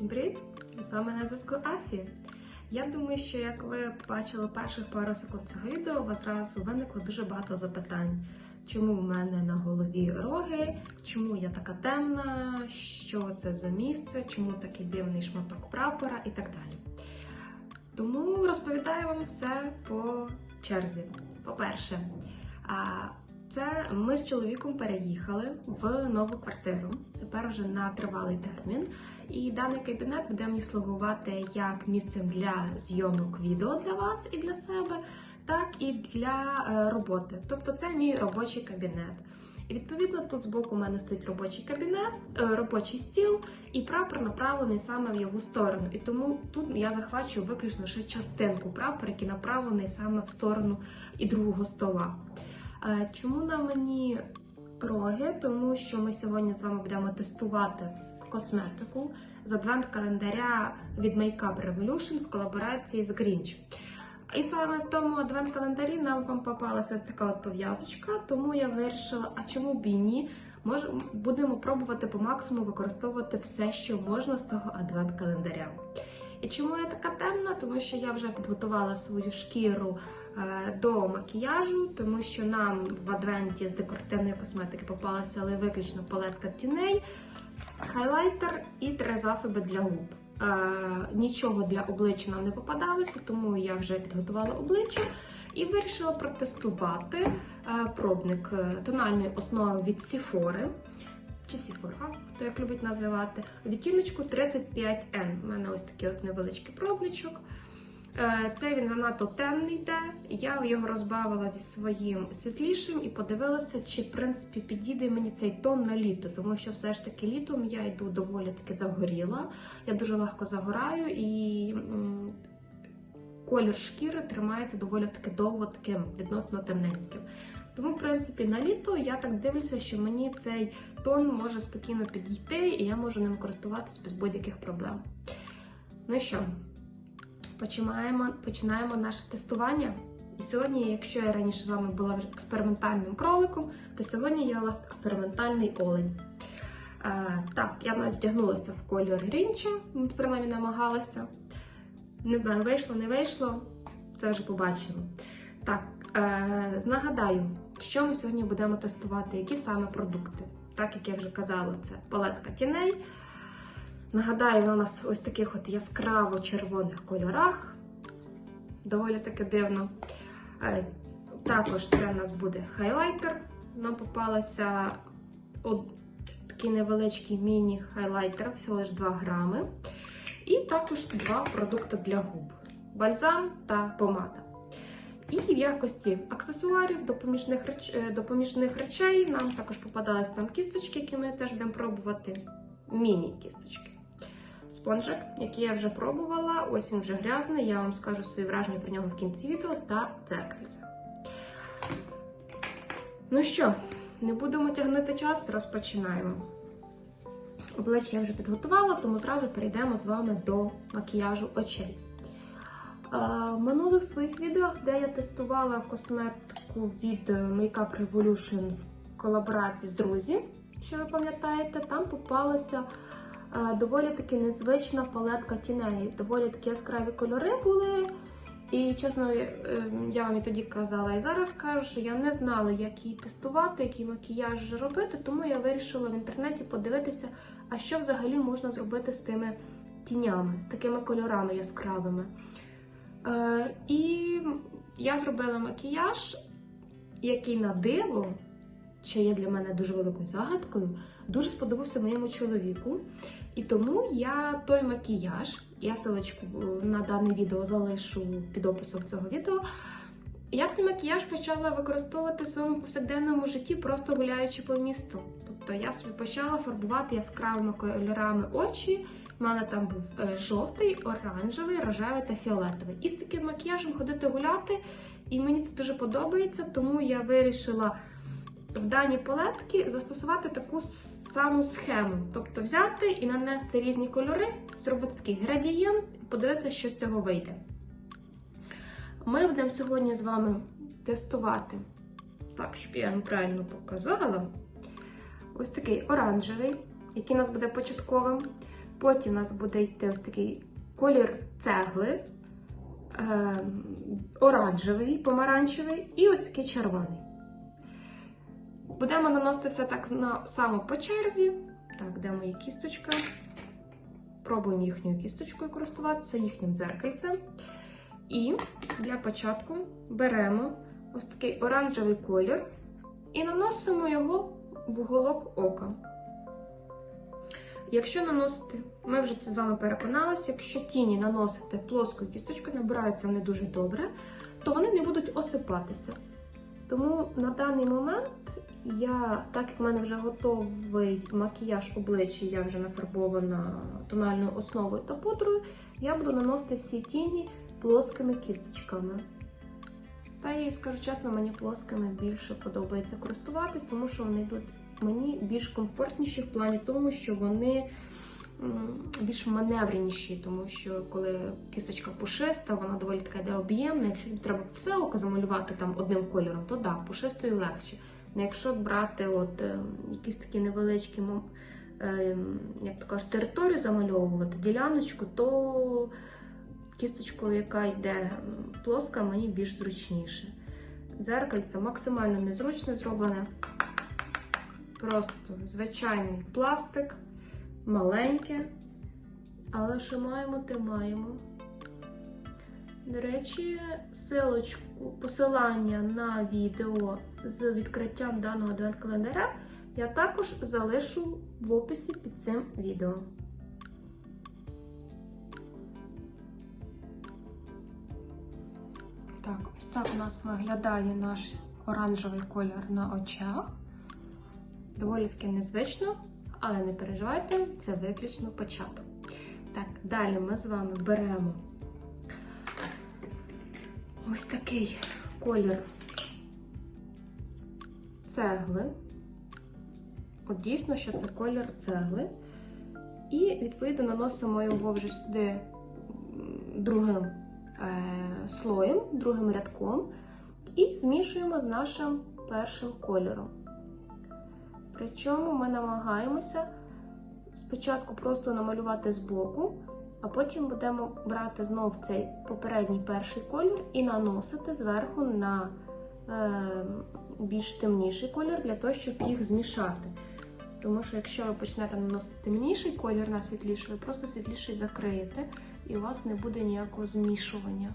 Всім привіт! З вами на зв'язку Афі. Я думаю, що як ви бачили перших пару секунд цього відео, у вас зразу виникло дуже багато запитань. Чому в мене на голові роги? Чому я така темна? Що це за місце? Чому такий дивний шматок прапора і так далі. Тому розповідаю вам все по черзі. По-перше, це ми з чоловіком переїхали в нову квартиру. Тепер вже на тривалий термін. І даний кабінет буде мені слугувати як місцем для зйомок відео для вас і для себе, так і для е, роботи. Тобто це мій робочий кабінет. І відповідно тут збоку у мене стоїть робочий кабінет, е, робочий стіл, і прапор направлений саме в його сторону. І тому тут я захвачую виключно лише частинку прапора, який направлений саме в сторону і другого стола. Чому на мені роги? Тому що ми сьогодні з вами будемо тестувати косметику з адвент-календаря від Makeup Revolution в колаборації з Grinch. І саме в тому адвент-календарі нам вам попалася ось така от пов'язочка, тому я вирішила, а чому б і ні? Мож, будемо пробувати по максимуму використовувати все, що можна з того адвент-календаря. І чому я така темна? Тому що я вже підготувала свою шкіру до макіяжу, тому що нам в адвенті з декоративної косметики попалася але виключно палетка тіней, хайлайтер і три засоби для губ. Е, нічого для обличчя нам не попадалося, тому я вже підготувала обличчя і вирішила протестувати е, пробник е, тональної основи від Sephora чи Sephora, хто як любить називати, відтіночку 35N. У мене ось такий от невеличкий пробничок. Е, Це він занадто темний йде. Я його розбавила зі своїм світлішим і подивилася, чи в принципі підійде мені цей тон на літо, тому що все ж таки літом я йду доволі таки загоріла. Я дуже легко загораю і колір шкіри тримається доволі таки довго таким відносно темненьким. Тому, в принципі, на літо я так дивлюся, що мені цей тон може спокійно підійти, і я можу ним користуватись без будь-яких проблем. Ну що, починаємо, починаємо наше тестування. І сьогодні, якщо я раніше з вами була експериментальним кроликом, то сьогодні я у вас експериментальний олень. Е, так, я навіть вдягнулася в колір грінча, принаймні намагалася. Не знаю, вийшло, не вийшло, це вже побачимо. Так, е, нагадаю, що ми сьогодні будемо тестувати, які саме продукти. Так як я вже казала, це палетка тіней. Нагадаю, вона у нас ось таких от яскраво-червоних кольорах. Доволі таки дивно. Е, Також це у нас буде хайлайтер. Нам попалося от такий невеличкий міні-хайлайтер, всього лише 2 грами. І також два продукти для губ: бальзам та помада. І в якості аксесуарів допоміжних, реч... е, допоміжних речей нам також попадались там кісточки, які ми теж будемо пробувати. Міні-кісточки. Спонжик, який я вже пробувала, ось він вже грязний. Я вам скажу свої враження про нього в кінці відео та дзеркальце. Ну що, не будемо тягнути час, розпочинаємо. Обличчя я вже підготувала, тому зразу перейдемо з вами до макіяжу очей. Е, В минулих своїх відео, де я тестувала косметику від Makeup Revolution в колаборації з друзі, що ви пам'ятаєте, там попалася доволі таки незвична палетка тіней. Доволі такі яскраві кольори були. І чесно, е, я вам і тоді казала, і зараз кажу, що я не знала, як її тестувати, який макіяж робити, тому я вирішила в інтернеті подивитися, а що взагалі можна зробити з тими тінями, з такими кольорами яскравими. Е, і я зробила макіяж, який на диво, що є для мене дуже великою загадкою, дуже сподобався моєму чоловіку. І тому я той макіяж, я силочку на дане відео залишу під описом цього відео. Я той макіяж почала використовувати в своєму повсякденному житті, просто гуляючи по місту. Тобто я собі почала фарбувати яскравими кольорами очі. У мене там був е, жовтий, оранжевий, рожевий та фіолетовий. І з таким макіяжем ходити гуляти, і мені це дуже подобається, тому я вирішила в даній палетці застосувати таку саму схему. Тобто взяти і нанести різні кольори, зробити такий градієнт і подивитися, що з цього вийде. Ми будемо сьогодні з вами тестувати, так, щоб я вам правильно показала. Ось такий оранжевий, який у нас буде початковим. Потім у нас буде йти ось такий колір цегли, е, оранжевий, помаранчевий і ось такий червоний. Будемо наносити все так само по черзі. Так, де моя кісточка? Пробуємо їхньою кісточкою користуватися, їхнім дзеркальцем. І для початку беремо ось такий оранжевий колір і наносимо його в уголок ока. Якщо наносити, ми вже це з вами переконалися, якщо тіні наносити плоскою кісточкою, набираються вони дуже добре, то вони не будуть осипатися. Тому на даний момент я, так як в мене вже готовий макіяж обличчя, я вже нафарбована тональною основою та пудрою, я буду наносити всі тіні плоскими кісточками. Та і скажу чесно, мені плоскими більше подобається користуватись, тому що вони йдуть мені більш комфортніші в плані тому, що вони більш маневреніші, тому що коли кісточка пушиста, вона доволі така йде об'ємна. Якщо треба все око замалювати там одним кольором, то да, пушистою легше. Ну, якщо брати от, е, якісь такі невеличкі, е, як то кажуть, територію замальовувати, діляночку, то кісточкою, яка йде плоска, мені більш зручніше. Дзеркальце максимально незручно зроблене. Просто звичайний пластик, маленьке. Але що маємо, те маємо. До речі, силочку, посилання на відео з відкриттям даного адвент-календаря я також залишу в описі під цим відео. Так, ось так у нас виглядає наш оранжевий колір на очах. Доволі таки незвично, але не переживайте, це виключно початок. Так, далі ми з вами беремо ось такий колір цегли. От дійсно, що це колір цегли. І, відповідно, наносимо його вже сюди другим е, слоєм, другим рядком, і змішуємо з нашим першим кольором. Причому ми намагаємося спочатку просто намалювати збоку, а потім будемо брати знов цей попередній перший колір і наносити зверху на е, більш темніший колір для того, щоб їх змішати. Тому що якщо ви почнете наносити темніший колір на світліший, ви просто світліший закриєте, і у вас не буде ніякого змішування.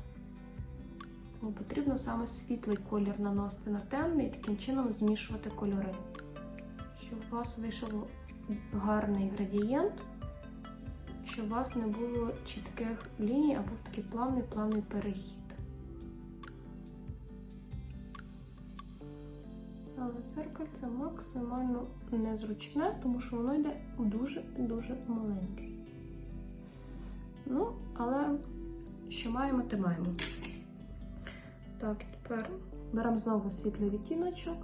Тому потрібно саме світлий колір наносити на темний і таким чином змішувати кольори. Щоб у вас вийшов гарний градієнт, щоб у вас не було чітких ліній або такий плавний плавний перехід. Але дзеркальце максимально незручне, тому що воно йде дуже-дуже маленьке. Ну, але що маємо, те маємо. Так, тепер беремо знову світлий відтіночок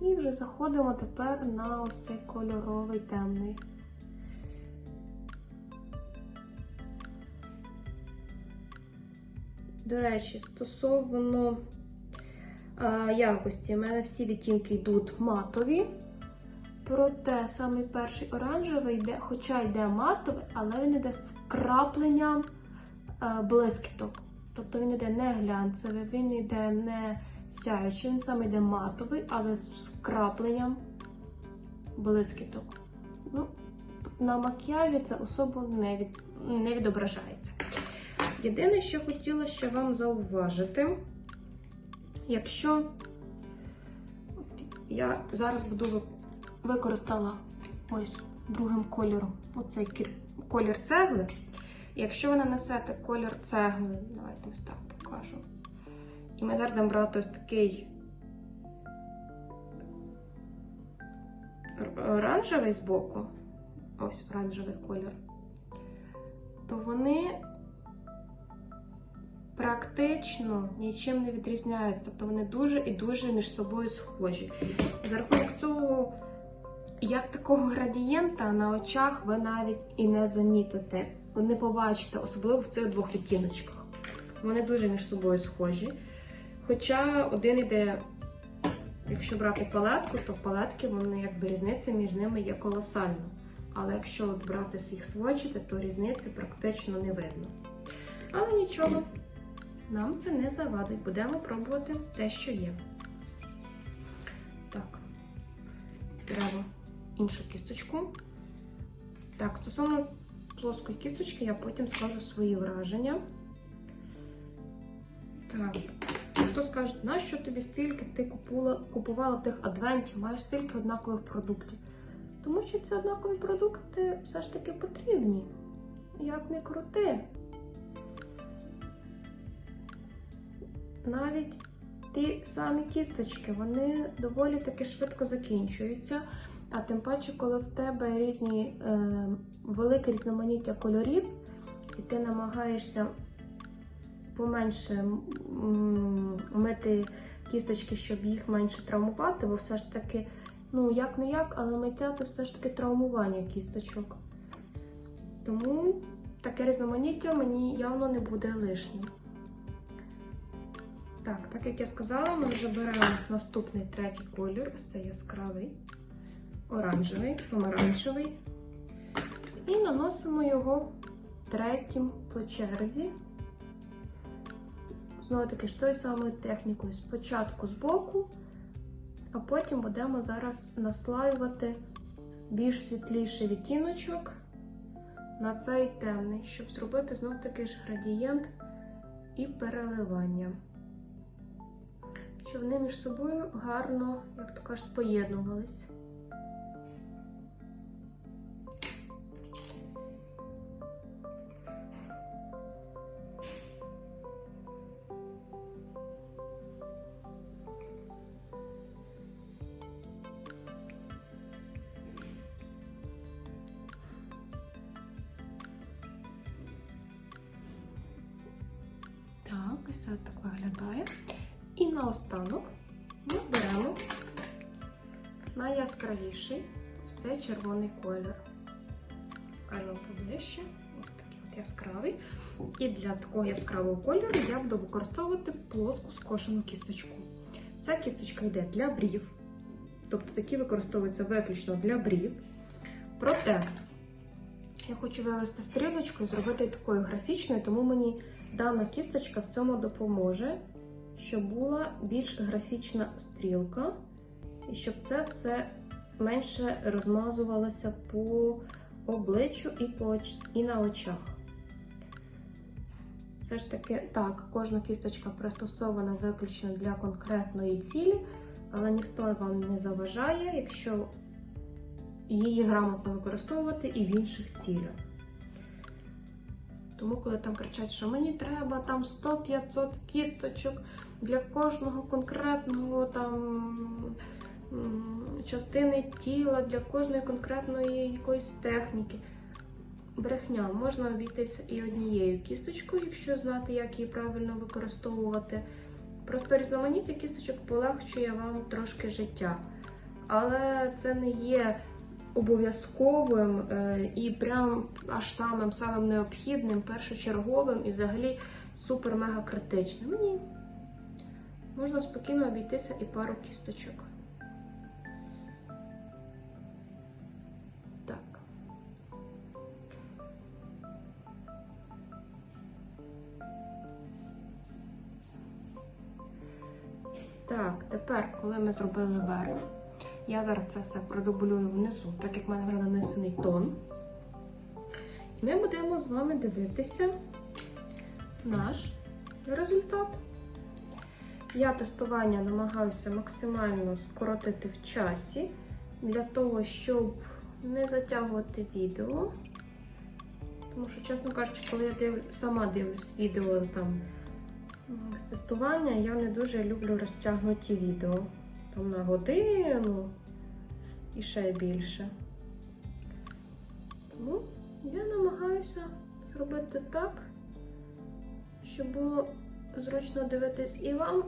і вже заходимо тепер на ось цей кольоровий темний. До речі, стосовно а, якості, у мене всі відтінки йдуть матові. Проте самий перший оранжевий йде, хоча йде матовий, але він йде з крапленням блискіток. Тобто він йде не глянцевий, він йде не сяючий, він саме йде матовий, але з крапленням блискіток. Ну, на макіяжі це особо не, від, не відображається. Єдине, що хотіла ще вам зауважити, якщо я зараз буду використала ось другим кольором оцей колір цегли. Якщо ви нанесете колір цегли, давайте ось так покажу. І ми зараз будемо брати ось такий ор- оранжевий збоку, ось оранжевий колір, то вони практично нічим не відрізняються. Тобто вони дуже і дуже між собою схожі. За рахунок цього, як такого градієнта на очах ви навіть і не замітите, не побачите, особливо в цих двох відтіночках. Вони дуже між собою схожі. Хоча один іде, якщо брати палетку, то в палетки вони якби різниця між ними є колосальна. Але якщо от брати їх сводчити, то різниці практично не видно. Але нічого, нам це не завадить. Будемо пробувати те, що є. Так, беремо іншу кісточку. Так, стосовно плоскої кісточки, я потім скажу свої враження. Так, хто скаже, нащо тобі стільки ти купувала, купувала тих адвентів, маєш стільки однакових продуктів? Тому що ці однакові продукти все ж таки потрібні. Як не крути. Навіть ті самі кісточки, вони доволі таки швидко закінчуються. А тим паче, коли в тебе різні е, велике різноманіття кольорів, і ти намагаєшся поменше мити кісточки, щоб їх менше травмувати, бо все ж таки, ну як не як, але миття це все ж таки травмування кісточок. Тому таке різноманіття мені явно не буде лишнім. Так, так як я сказала, ми вже беремо наступний третій колір, ось цей яскравий, оранжевий, помаранчевий. І наносимо його третім по черзі. Знову таки ж тою самою технікою. Спочатку з боку, а потім будемо зараз наслаювати більш світліший відтіночок на цей темний, щоб зробити знов таки ж градієнт і переливання. Щоб вони між собою гарно, як то кажуть, поєднувались. Так, ось так виглядає. Наостанок ми беремо найяскравіший ось цей червоний колір. Кажемо поближче, ось такий от яскравий. І для такого яскравого кольору я буду використовувати плоску скошену кісточку. Ця кісточка йде для брів, тобто такі використовуються виключно для брів. Проте я хочу вивести стрілочку і зробити такою графічною, тому мені дана кісточка в цьому допоможе, щоб була більш графічна стрілка, і щоб це все менше розмазувалося по обличчю і, по і на очах. Все ж таки, так, кожна кісточка пристосована виключно для конкретної цілі, але ніхто вам не заважає, якщо її грамотно використовувати і в інших цілях. Тому, коли там кричать, що мені треба там 100-500 кісточок для кожного конкретного там частини тіла, для кожної конкретної якоїсь техніки. Брехня, можна обійтися і однією кісточкою, якщо знати, як її правильно використовувати. Просто різноманіття кісточок полегшує вам трошки життя. Але це не є обов'язковим е, і прям аж самим самим необхідним, першочерговим і взагалі супер-мега критичним. Ні. Можна спокійно обійтися і пару кісточок. Так. Так, тепер, коли ми зробили верх, я зараз це все продублюю внизу, так як в мене вже нанесений тон. І ми будемо з вами дивитися наш результат. Я тестування намагаюся максимально скоротити в часі, для того, щоб не затягувати відео. Тому що, чесно кажучи, коли я див... сама дивлюсь відео там з тестування, я не дуже люблю розтягнуті відео. Там на годину і ще більше. Тому я намагаюся зробити так, щоб було зручно дивитись і вам,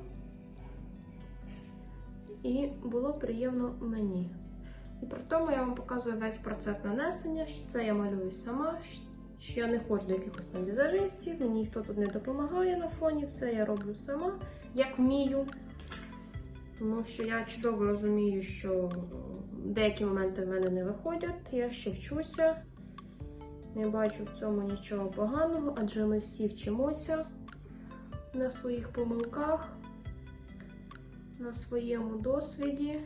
і було приємно мені. І при тому я вам показую весь процес нанесення, що це я малюю сама, що я не ходжу до якихось там візажистів, мені ніхто тут не допомагає на фоні, все я роблю сама, як вмію. Тому що я чудово розумію, що деякі моменти в мене не виходять, я ще вчуся. Не бачу в цьому нічого поганого, адже ми всі вчимося на своїх помилках, на своєму досвіді.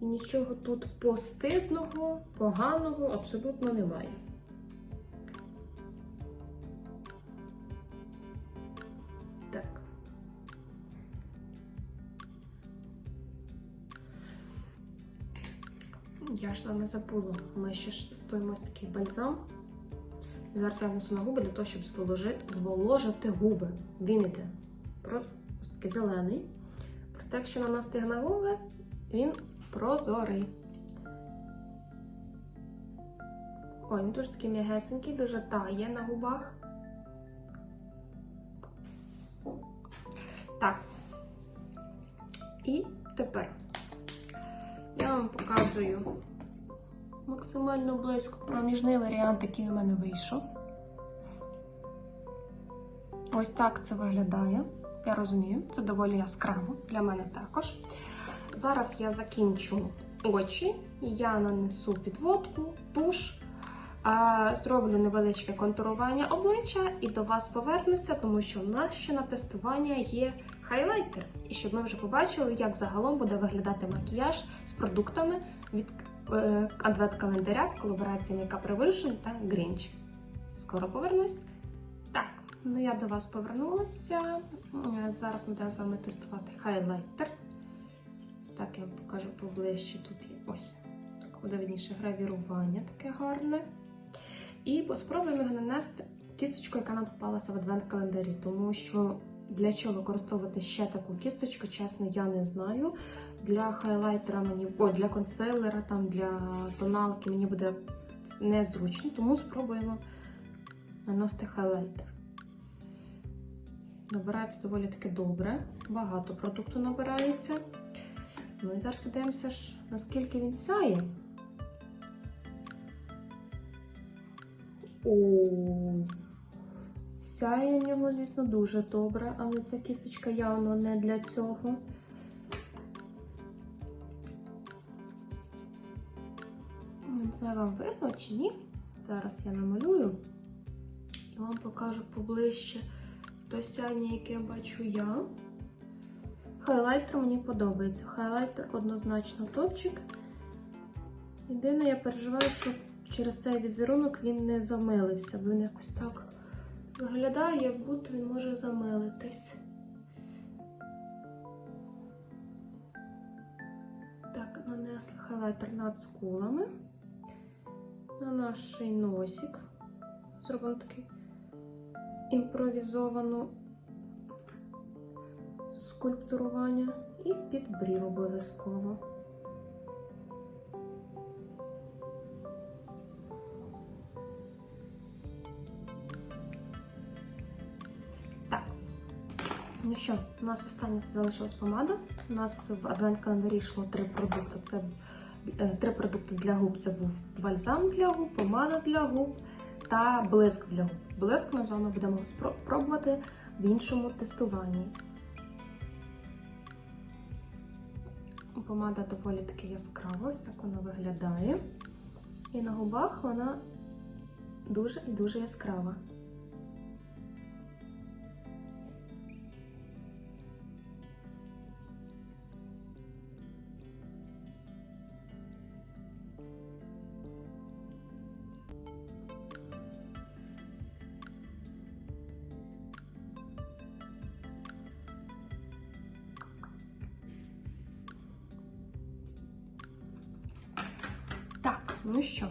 І нічого тут постидного, поганого абсолютно немає. Так. Я ж вами забула. Ми ще ж стоїмо ось такий бальзам. Зараз я внесу на губи для того, щоб зволожити, зволожити губи. Він іде про ось такий зелений. Якщо нанести на губи, він прозорий. Ой, він дуже такий м'ягесенький, дуже тає на губах. Так. І тепер я вам показую максимально близько проміжний варіант, який у мене вийшов. Ось так це виглядає. Я розумію, це доволі яскраво для мене також. Зараз я закінчу очі, я нанесу підводку, туш, зроблю невеличке контурування обличчя і до вас повернуся, тому що в нас ще на тестування є хайлайтер. І щоб ми вже побачили, як загалом буде виглядати макіяж з продуктами від е, адвент-календаря в колаборації Makeup Revolution та Grinch. Скоро повернусь. Ну я до вас повернулася. Е, Зараз будемо з вами тестувати хайлайтер. Так, я вам покажу поближче. Тут є ось так видніше гравірування таке гарне. І спробуємо його нанести кісточкою, яка нам попалася в адвент-календарі, тому що для чого використовувати ще таку кісточку, чесно, я не знаю. Для хайлайтера мені, о, для консилера, там, для тоналки мені буде незручно, тому спробуємо наносити хайлайтер. Набирається доволі таки добре, багато продукту набирається. Ну і зараз подивимося, наскільки він сяє. О, сяє в нього, звісно, дуже добре, але ця кісточка явно не для цього. Знаю, вам видно чи ні. Зараз я намалюю і вам покажу поближче то сяння, яке бачу я. Хайлайтер мені подобається. Хайлайтер однозначно топчик. Єдине, я переживаю, що через цей візерунок він не замилився, бо він якось так виглядає, як будто він може замилитись. Так, нанесли хайлайтер над скулами. На наш носик. Зробимо такий імпровізовану скульптурування і під брів обов'язково. Так. Ну що, у нас останнє залишилась помада. У нас в адвент-календарі йшло три продукти. Це е, три продукти для губ. Це був бальзам для губ, помада для губ та блиск для губ. Блиск ми з вами будемо спробувати пробувати в іншому тестуванні. Помада доволі таки яскрава, ось так вона виглядає. І на губах вона дуже і дуже яскрава. Ну що,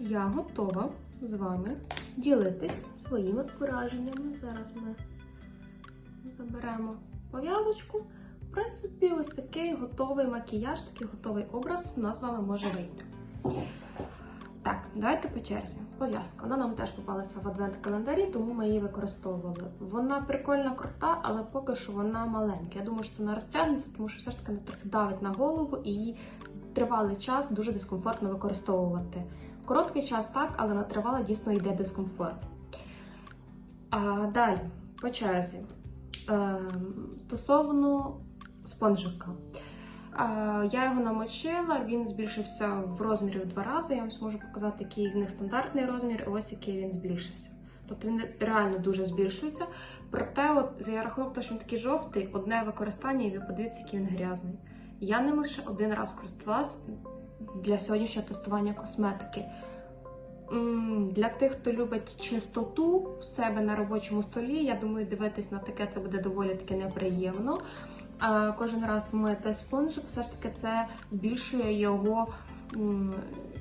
я готова з вами ділитись своїми враженнями. Зараз ми заберемо пов'язочку. В принципі, ось такий готовий макіяж, такий готовий образ у нас з вами може вийти. Так, давайте по черзі. Пов'язка. Вона нам теж попалася в адвент-календарі, тому ми її використовували. Вона прикольно крута, але поки що вона маленька. Я думаю, що це не розтягнеться, тому що все ж таки вона трохи давить на голову і тривалий час дуже дискомфортно використовувати. Короткий час так, але на тривалий дійсно йде дискомфорт. А, далі, по черзі. Ем, стосовно спонжика. Е, Я його намочила, він збільшився в розмірі в два рази. Я вам зможу показати, який в них стандартний розмір, і ось який він збільшився. Тобто він реально дуже збільшується. Проте, от за рахунок того, що він такий жовтий, одне використання, і ви подивіться, який він грязний. Я ним лише один раз користувалась для сьогоднішнього тестування косметики. Для тих, хто любить чистоту в себе на робочому столі, я думаю, дивитись на таке це буде доволі таки неприємно. Кожен раз мити спонжик, все ж таки це збільшує його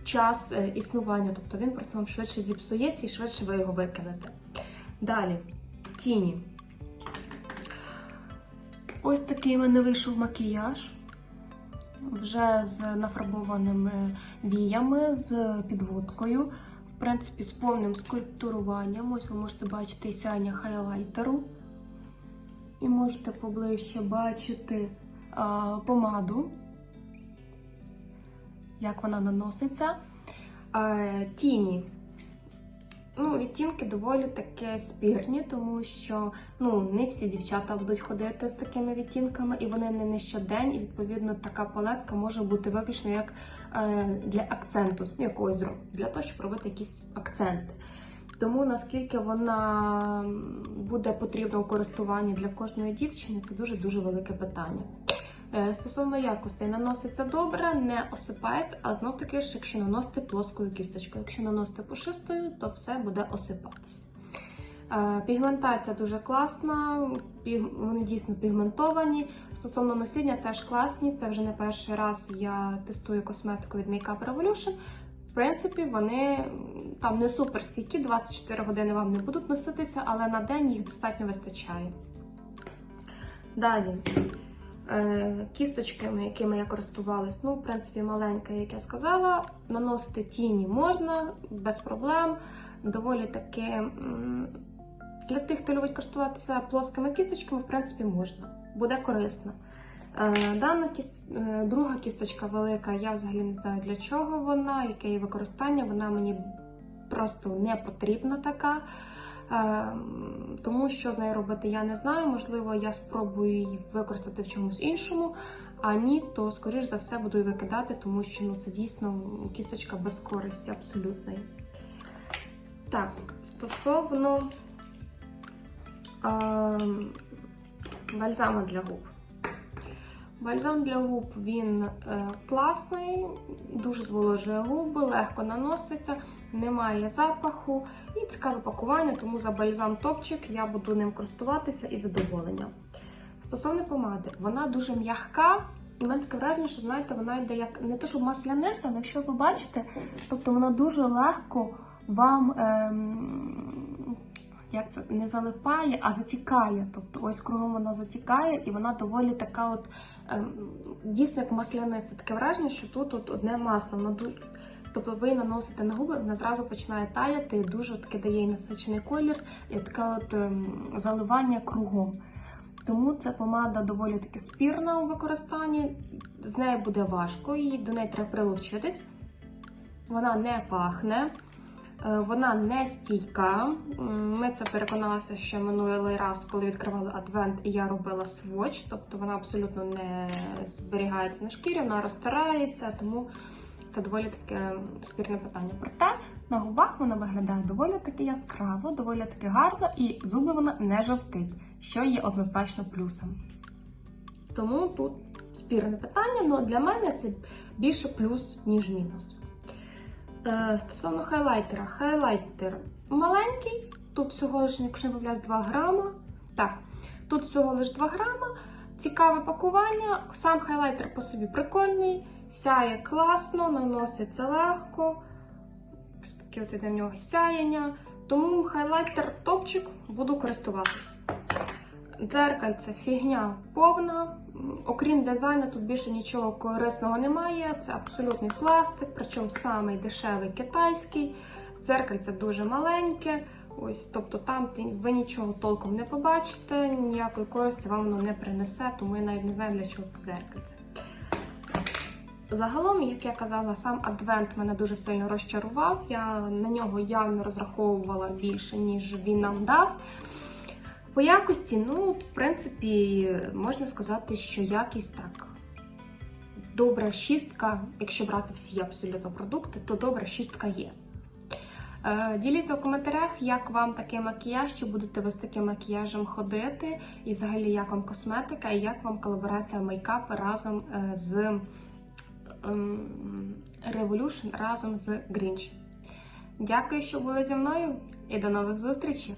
час е, існування. Тобто він просто вам швидше зіпсується і швидше ви його викинете. Далі, тіні. Ось такий в мене вийшов макіяж. Вже з нафарбованими віями, з підводкою. В принципі, з повним скульптуруванням. Ось ви можете бачити сяння хайлайтеру. І можете поближче бачити а, помаду, як вона наноситься. А, тіні. Ну, відтінки доволі таки спірні, тому що ну, не всі дівчата будуть ходити з такими відтінками, і вони не на щодень, і відповідно така палетка може бути виключно як е, для акценту ну, якогось зробу, для того, щоб робити якісь акценти. Тому наскільки вона буде потрібна у користуванні для кожної дівчини, це дуже-дуже велике питання. Е, Стосовно якостей, наноситься добре, не осипається, а знов таки ж, якщо наносити плоскою кісточкою. Якщо наносити пушистою, то все буде осипатись. Е, Пігментація дуже класна, вони дійсно пігментовані. Стосовно носіння теж класні. Це вже не перший раз я тестую косметику від Makeup Revolution. В принципі, вони там не супер стійкі, 24 години вам не будуть носитися, але на день їх достатньо вистачає. Далі. Е, Кісточками, якими я користувалась, ну, в принципі, маленька, як я сказала. Наносити тіні можна без проблем. Доволі таки для тих, хто любить користуватися плоскими кісточками, в принципі, можна. Буде корисно. Е, Дана кіст... е, друга кісточка велика, я взагалі не знаю для чого вона, яке її використання. Вона мені просто не потрібна така. Е, Тому що з нею робити я не знаю. Можливо, я спробую її використати в чомусь іншому. А ні, то скоріш за все буду її викидати, тому що ну, це дійсно кісточка без користі абсолютної. Так, стосовно е, бальзаму для губ. Бальзам для губ він е, класний, дуже зволожує губи, легко наноситься, немає запаху і цікаве пакування, тому за бальзам топчик я буду ним користуватися із задоволенням. Стосовно помади, вона дуже м'яка. І в мене таке враження, що знаєте, вона йде як не те, що масляниста, але якщо ви бачите, тобто вона дуже легко вам ем, як це не залипає, а затікає. Тобто ось кругом вона затікає, і вона доволі така, от ем, дійсно як масляниста. Таке враження, що тут от одне масло. Воно ду... Тобто ви наносите на губи, вона зразу починає таяти, дуже таке дає їй насичений колір, і таке от ем, заливання кругом. Тому ця помада доволі таки спірна у використанні. З нею буде важко, і до неї треба приловчитись. Вона не пахне, е, вона не стійка. Ми це переконалися ще минулий раз, коли відкривали адвент, і я робила сводч, тобто вона абсолютно не зберігається на шкірі, вона розтирається, тому це доволі таке спірне питання. Проте на губах вона виглядає доволі таки яскраво, доволі таки гарно, і зуби вона не жовтить, що є однозначно плюсом. Тому тут спірне питання, але для мене це більше плюс, ніж мінус. Е, стосовно хайлайтера, хайлайтер маленький, тут всього лише, якщо не помиляюсь, 2 грама. Так, тут всього лише 2 грама. Цікаве пакування. Сам хайлайтер по собі прикольний, сяє класно, наноситься легко. Ось таке от іде в нього сяєння. Тому хайлайтер топчик буду користуватись. Дзеркальце фігня повна. Окрім дизайну, тут більше нічого корисного немає. Це абсолютний пластик, причому самий дешевий китайський. Дзеркальце дуже маленьке. Ось, тобто там ви нічого толком не побачите, ніякої користі вам воно не принесе, тому я навіть не знаю, для чого це дзеркальце. Загалом, як я казала, сам адвент мене дуже сильно розчарував. Я на нього явно розраховувала більше, ніж він нам дав. По якості, ну, в принципі, можна сказати, що якість так. Добра шістка, якщо брати всі абсолютно продукти, то добра шістка є. Е, Діліться в коментарях, як вам такий макіяж, чи будете ви з таким макіяжем ходити, і взагалі як вам косметика, і як вам колаборація мейкап разом е, з Revolution разом з Grinch. Дякую, що були зі мною, і до нових зустрічей!